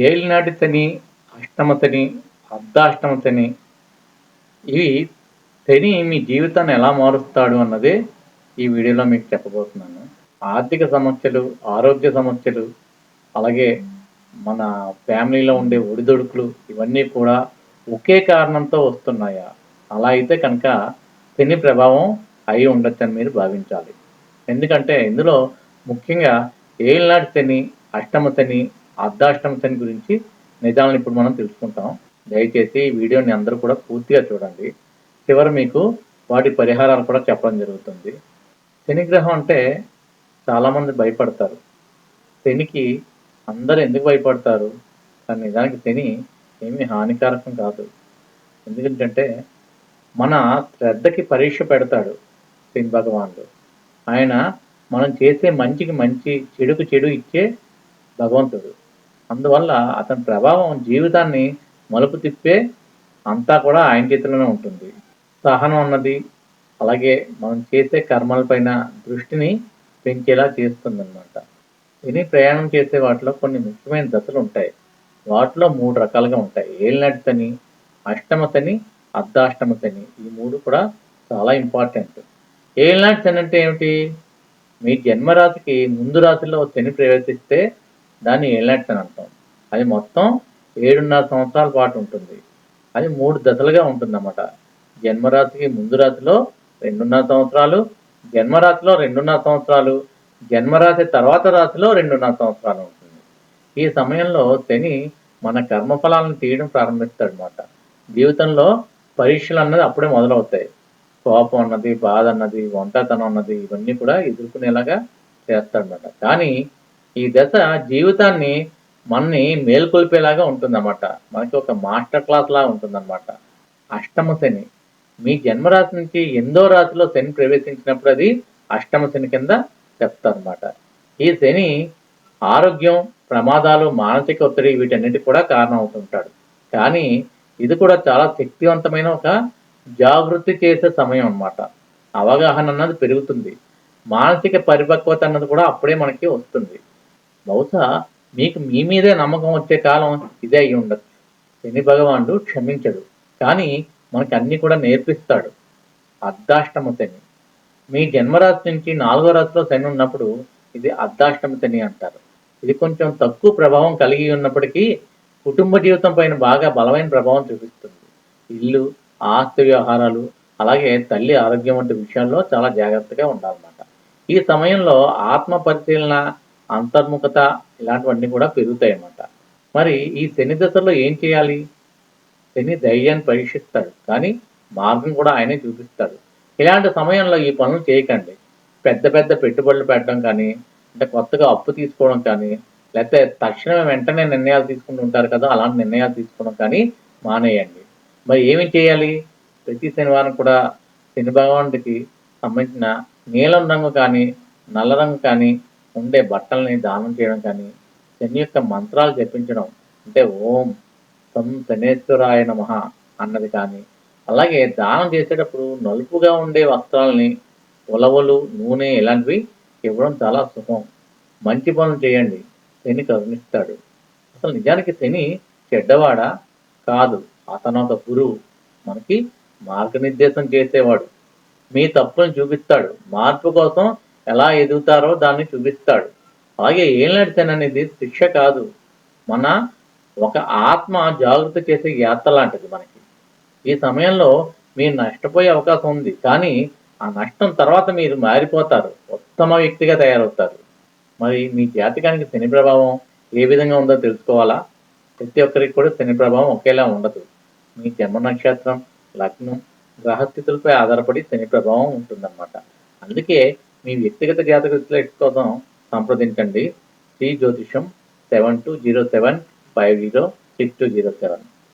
ఏలినాటి తని అష్టమతని అర్ధాష్టమతని ఇవి శని మీ జీవితాన్ని ఎలా మారుస్తాడు అన్నదే ఈ వీడియోలో మీకు చెప్పబోతున్నాను. ఆర్థిక సమస్యలు ఆరోగ్య సమస్యలు అలాగే మన ఫ్యామిలీలో ఉండే ఒడిదొడుకులు ఇవన్నీ కూడా ఒకే కారణంతో వస్తున్నాయా? అలా అయితే కనుక శని ప్రభావం అయి ఉండొచ్చని మీరు భావించాలి. ఎందుకంటే ఇందులో ముఖ్యంగా ఏళ్ళనాటి శని అష్టమ శని అర్ధాష్టమి శని గురించి నిజాలను ఇప్పుడు మనం తెలుసుకుంటాం. దయచేసి ఈ వీడియోని అందరూ కూడా పూర్తిగా చూడండి. చివరి మీకు వాటి పరిహారాలు కూడా చెప్పడం జరుగుతుంది. శనిగ్రహం అంటే చాలామంది భయపడతారు. శనికి అందరు ఎందుకు భయపడతారు? కానీ నిజానికి శని ఏమీ హానికారకం కాదు. ఎందుకంటే మన శ్రద్ధకి పరీక్ష పెడతాడు శని భగవానుడు. ఆయన మనం చేసే మంచికి మంచి చెడుకు చెడు ఇచ్చే భగవంతుడు. అందువల్ల అతని ప్రభావం జీవితాన్ని మలుపు తిప్పే అంతా కూడా ఆయన చేతిలోనే ఉంటుంది. సహనం అన్నది అలాగే మనం చేసే కర్మలపైన దృష్టిని పెంచేలా చేస్తుందన్నమాట. విని ప్రయాణం చేసే వాటిలో కొన్ని ముఖ్యమైన దశలు ఉంటాయి. వాటిలో మూడు రకాలుగా ఉంటాయి. ఏలినాటి అష్టమతని అర్ధాష్టమతని ఈ మూడు కూడా చాలా ఇంపార్టెంట్. ఏలినాటి శని అంటే ఏమిటి? మీ జన్మరాతికి ముందు రాతిలో శని ప్రవేశిస్తే దాన్ని ఏలినాటి అని అంటాం. అది మొత్తం ఏడున్నర సంవత్సరాల పాటు ఉంటుంది. అది మూడు దశలుగా ఉంటుందన్నమాట. జన్మరాశికి ముందు రాశిలో రెండున్నర సంవత్సరాలు జన్మరాశిలో రెండున్నర సంవత్సరాలు జన్మరాశి తర్వాత రాశిలో రెండున్నర సంవత్సరాలు ఉంటుంది. ఈ సమయంలో శని మన కర్మఫలాలను తీయడం ప్రారంభిస్తాడు అనమాట జీవితంలో పరీక్షలు అన్నది అప్పుడే మొదలవుతాయి. కోపం అన్నది బాధ అన్నది ఒంటతనం అన్నది ఇవన్నీ కూడా ఎదుర్కొనేలాగా చేస్తాడనమాట కానీ ఈ దశ జీవితాన్ని మనని మేల్కొల్పేలాగా ఉంటుందన్నమాట. మనకి ఒక మాస్టర్ క్లాస్ లాగా ఉంటుందన్నమాట. అష్టమ శని. మీ జన్మరాశి నుంచి ఎందో రాశిలో శని ప్రవేశించినప్పుడు అది అష్టమ శని కింద చెప్తారనమాట ఈ శని ఆరోగ్యం ప్రమాదాలు మానసిక ఒత్తిడి వీటన్నిటి కూడా కారణం అవుతుంటాడు కానీ ఇది కూడా చాలా శక్తివంతమైన ఒక జాగృతి చేసే సమయం అన్నమాట. అవగాహన అన్నది పెరుగుతుంది. మానసిక పరిపక్వత అన్నది కూడా అప్పుడే మనకి వస్తుంది. బహుశా మీకు మీ మీదే నమ్మకం వచ్చే కాలం ఇదే అయి ఉండొచ్చు. శని భగవానుడు క్షమించడు. కానీ మనకి అన్ని కూడా నేర్పిస్తాడు. అర్ధాష్టమ శని. మీ జన్మరాశి నుంచి నాలుగో రాశిలో శని ఉన్నప్పుడు ఇది అర్ధాష్టమ శని అంటారు. ఇది కొంచెం తక్కువ ప్రభావం కలిగి ఉన్నప్పటికీ కుటుంబ జీవితం పైన బాగా బలమైన ప్రభావం చూపిస్తుంది. ఇల్లు ఆస్తి వ్యవహారాలు అలాగే తల్లి ఆరోగ్యం వంటి విషయాల్లో చాలా జాగ్రత్తగా ఉండాలన్నమాట. ఈ సమయంలో ఆత్మ పరిశీలన అంతర్ముఖత ఇలాంటివన్నీ కూడా పెరుగుతాయి అన్నమాట మరి ఈ శని దశలో ఏం చేయాలి? శని ధైర్యాన్ని పరీక్షిస్తాడు. కానీ మార్గం కూడా ఆయనే చూపిస్తాడు. ఇలాంటి సమయంలో ఈ పనులు చేయకండి. పెద్ద పెద్ద పెట్టుబడులు పెట్టడం కానీ అంటే కొత్తగా అప్పు తీసుకోవడం కానీ లేకపోతే తక్షణమే వెంటనే నిర్ణయాలు తీసుకుంటూ ఉంటారు కదా అలాంటి నిర్ణయాలు తీసుకోవడం కానీ మానేయండి. మరి ఏమి చేయాలి? ప్రతి శనివారం కూడా శని భగవానుడికి సంబంధించిన నీలం రంగు కానీ నల్ల రంగు కానీ ఉండే బట్టల్ని దానం చేయడం కానీ శని యొక్క మంత్రాలు జపించడం అంటే ఓం తం శనేశ్వరాయ నమ అన్నది కానీ అలాగే దానం చేసేటప్పుడు నలుపుగా ఉండే వస్త్రాలని ఉలవలు నూనె ఇలాంటివి ఇవ్వడం చాలా సుఖం. మంచి పనులు చేయండి. శని కరుణిస్తాడు. అసలు నిజానికి శని చెడ్డవాడా? కాదు. అతను ఒక గురువు. మనకి మార్గనిర్దేశం చేసేవాడు. మీ తప్పులను చూపిస్తాడు. మార్పు కోసం ఎలా ఎదుగుతారో దాన్ని చూపిస్తాడు. అలాగే ఏం నడిచాను అనేది శిక్ష కాదు. మన ఒక ఆత్మ జాగ్రత్త చేసే యాత్ర లాంటిది మనకి. ఈ సమయంలో మీరు నష్టపోయే అవకాశం ఉంది. కానీ ఆ నష్టం తర్వాత మీరు మారిపోతారు. ఉత్తమ వ్యక్తిగా తయారవుతారు. మరి మీ జాతకానికి శని ప్రభావం ఏ విధంగా ఉందో తెలుసుకోవాలా? ప్రతి ఒక్కరికి కూడా శని ప్రభావం ఒకేలా ఉండదు. మీ జన్మ నక్షత్రం లగ్నం గ్రహస్థితులపై ఆధారపడి శని ప్రభావం ఉంటుందన్నమాట. అందుకే మీ వ్యక్తిగత జాతక విశ్లేషణ కోసం సంప్రదించండి. Sri Jyothisham seven two zero seven five zero six two zero seven.